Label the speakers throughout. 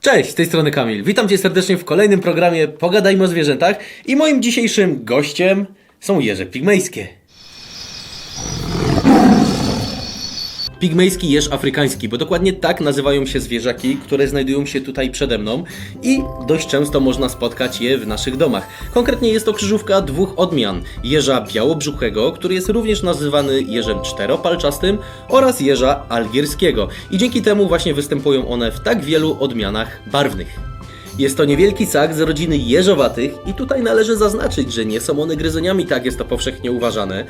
Speaker 1: Cześć, z tej strony Kamil. Witam Cię serdecznie w kolejnym programie Pogadajmy o zwierzętach i moim dzisiejszym gościem są jeże pigmejskie. Pigmejski jeż afrykański, bo dokładnie tak nazywają się zwierzaki, które znajdują się tutaj przede mną i dość często można spotkać je w naszych domach. Konkretnie jest to krzyżówka dwóch odmian. Jeża białobrzuchego, który jest również nazywany jeżem czteropalczastym oraz jeża algierskiego. I dzięki temu właśnie występują one w tak wielu odmianach barwnych. Jest to niewielki sak z rodziny jeżowatych i tutaj należy zaznaczyć, że nie są one gryzoniami, tak jest to powszechnie uważane.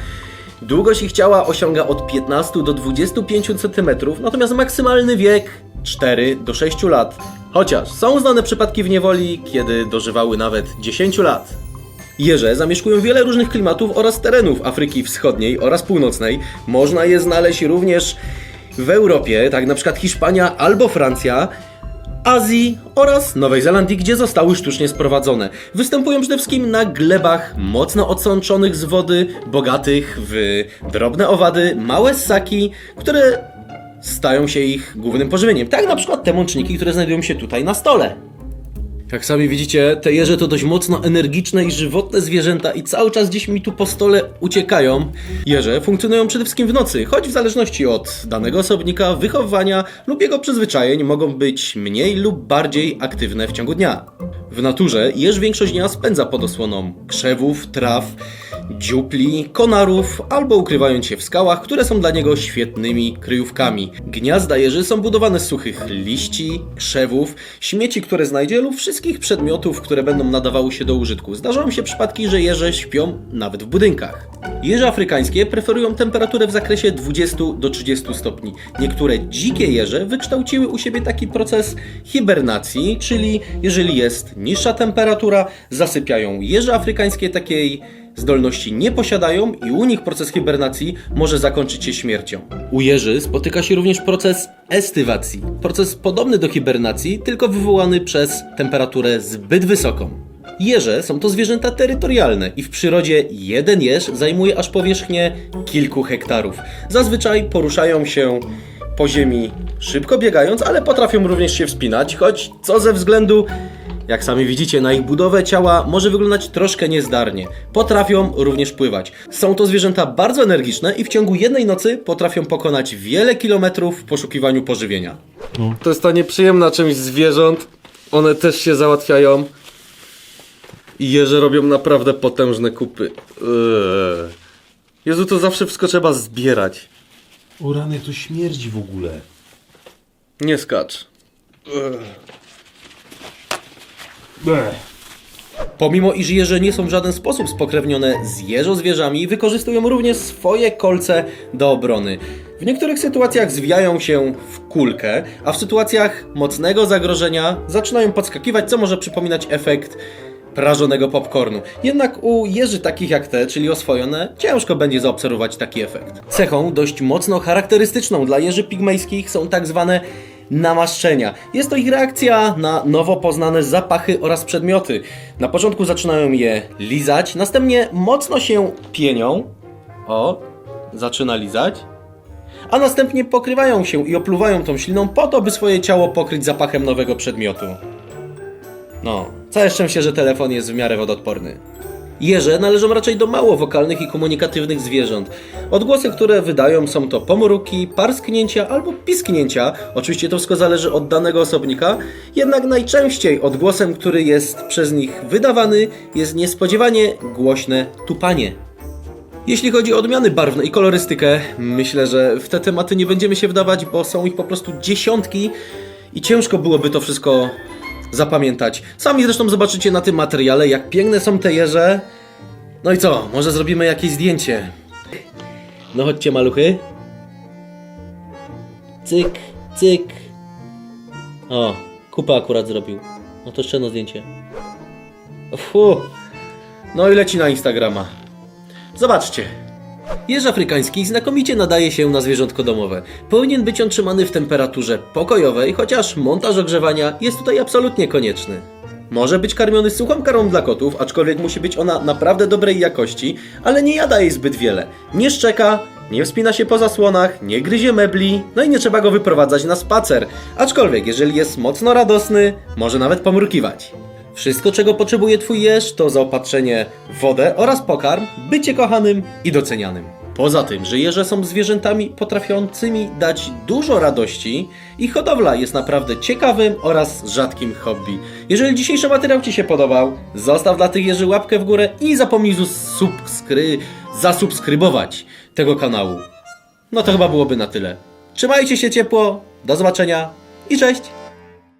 Speaker 1: Długość ich ciała osiąga od 15 do 25 cm, natomiast maksymalny wiek 4 do 6 lat. Chociaż są znane przypadki w niewoli, kiedy dożywały nawet 10 lat. Jeże zamieszkują wiele różnych klimatów oraz terenów Afryki Wschodniej oraz Północnej. Można je znaleźć również w Europie, tak na przykład Hiszpania albo Francja, Azji oraz Nowej Zelandii, gdzie zostały sztucznie sprowadzone. Występują przede wszystkim na glebach mocno odsączonych z wody, bogatych w drobne owady, małe ssaki, które stają się ich głównym pożywieniem. Tak na przykład te mączniki, które znajdują się tutaj na stole. Jak sami widzicie, te jeże to dość mocno energiczne i żywotne zwierzęta i cały czas gdzieś mi tu po stole uciekają. Jeże funkcjonują przede wszystkim w nocy, choć w zależności od danego osobnika, wychowania lub jego przyzwyczajeń mogą być mniej lub bardziej aktywne w ciągu dnia. W naturze jeż większość dnia spędza pod osłoną krzewów, traw, dziupli, konarów albo ukrywając się w skałach, które są dla niego świetnymi kryjówkami. Gniazda jeży są budowane z suchych liści, krzewów, śmieci, które znajdzie lub wszystkich przedmiotów, które będą nadawały się do użytku. Zdarzają się przypadki, że jeże śpią nawet w budynkach. Jeże afrykańskie preferują temperaturę w zakresie 20 do 30 stopni. Niektóre dzikie jeże wykształciły u siebie taki proces hibernacji, czyli jeżeli jest niższa temperatura, zasypiają. Jeże afrykańskie takiej zdolności nie posiadają i u nich proces hibernacji może zakończyć się śmiercią. U jeży spotyka się również proces estywacji. Proces podobny do hibernacji, tylko wywołany przez temperaturę zbyt wysoką. Jeże są to zwierzęta terytorialne i w przyrodzie jeden jeż zajmuje aż powierzchnię kilku hektarów. Zazwyczaj poruszają się po ziemi szybko biegając, ale potrafią również się wspinać, choć co ze względu jak sami widzicie, na ich budowę ciała może wyglądać troszkę niezdarnie. Potrafią również pływać. Są to zwierzęta bardzo energiczne i w ciągu jednej nocy potrafią pokonać wiele kilometrów w poszukiwaniu pożywienia.
Speaker 2: To jest ta nieprzyjemna część zwierząt. One też się załatwiają. I jeże robią naprawdę potężne kupy. Eee. Jezu, to zawsze wszystko trzeba zbierać.
Speaker 3: O rany, to śmierdzi w ogóle.
Speaker 2: Nie skacz.
Speaker 3: Bleh.
Speaker 1: Pomimo iż jeże nie są w żaden sposób spokrewnione z jeżozwierzami, wykorzystują również swoje kolce do obrony. W niektórych sytuacjach zwijają się w kulkę, a w sytuacjach mocnego zagrożenia zaczynają podskakiwać, co może przypominać efekt prażonego popcornu. Jednak u jeży takich jak te, czyli oswojone, ciężko będzie zaobserwować taki efekt. Cechą dość mocno charakterystyczną dla jeży pigmejskich są tak zwane namaszczenia. Jest to ich reakcja na nowo poznane zapachy oraz przedmioty. Na początku zaczynają je lizać, następnie mocno się pienią. O, zaczyna lizać. A następnie pokrywają się i opluwają tą śliną po to, by swoje ciało pokryć zapachem nowego przedmiotu. No, całe szczęście, że telefon jest w miarę wodoodporny. Jeże należą raczej do mało wokalnych i komunikatywnych zwierząt. Odgłosy, które wydają są to pomruki, parsknięcia albo pisknięcia. Oczywiście to wszystko zależy od danego osobnika, jednak najczęściej odgłosem, który jest przez nich wydawany, jest niespodziewanie głośne tupanie. Jeśli chodzi o odmiany barwne i kolorystykę, myślę, że w te tematy nie będziemy się wdawać, bo są ich po prostu dziesiątki i ciężko byłoby to wszystko zapamiętać. Sami zresztą zobaczycie na tym materiale, jak piękne są te jeże. No i co, może zrobimy jakieś zdjęcie? No chodźcie maluchy. Cyk, cyk. O, kupa akurat zrobił. No to jeszcze jedno zdjęcie. Fu. No i leci na Instagrama. Zobaczcie. Jeż afrykański znakomicie nadaje się na zwierzątko domowe. Powinien być on trzymany w temperaturze pokojowej, chociaż montaż ogrzewania jest tutaj absolutnie konieczny. Może być karmiony suchą karmą dla kotów, aczkolwiek musi być ona naprawdę dobrej jakości, ale nie jada jej zbyt wiele. Nie szczeka nie wspina się po zasłonach, nie gryzie mebli, no i nie trzeba go wyprowadzać na spacer. Aczkolwiek, jeżeli jest mocno radosny, może nawet pomrukiwać. Wszystko, czego potrzebuje Twój jeż, to zaopatrzenie w wodę oraz pokarm, bycie kochanym i docenianym. Poza tym, że jeże są zwierzętami potrafiącymi dać dużo radości, ich hodowla jest naprawdę ciekawym oraz rzadkim hobby. Jeżeli dzisiejszy materiał Ci się podobał, zostaw dla tych jeży łapkę w górę i zapomnij zasubskry... zasubskrybować tego kanału. No to chyba byłoby na tyle. Trzymajcie się ciepło, do zobaczenia i cześć!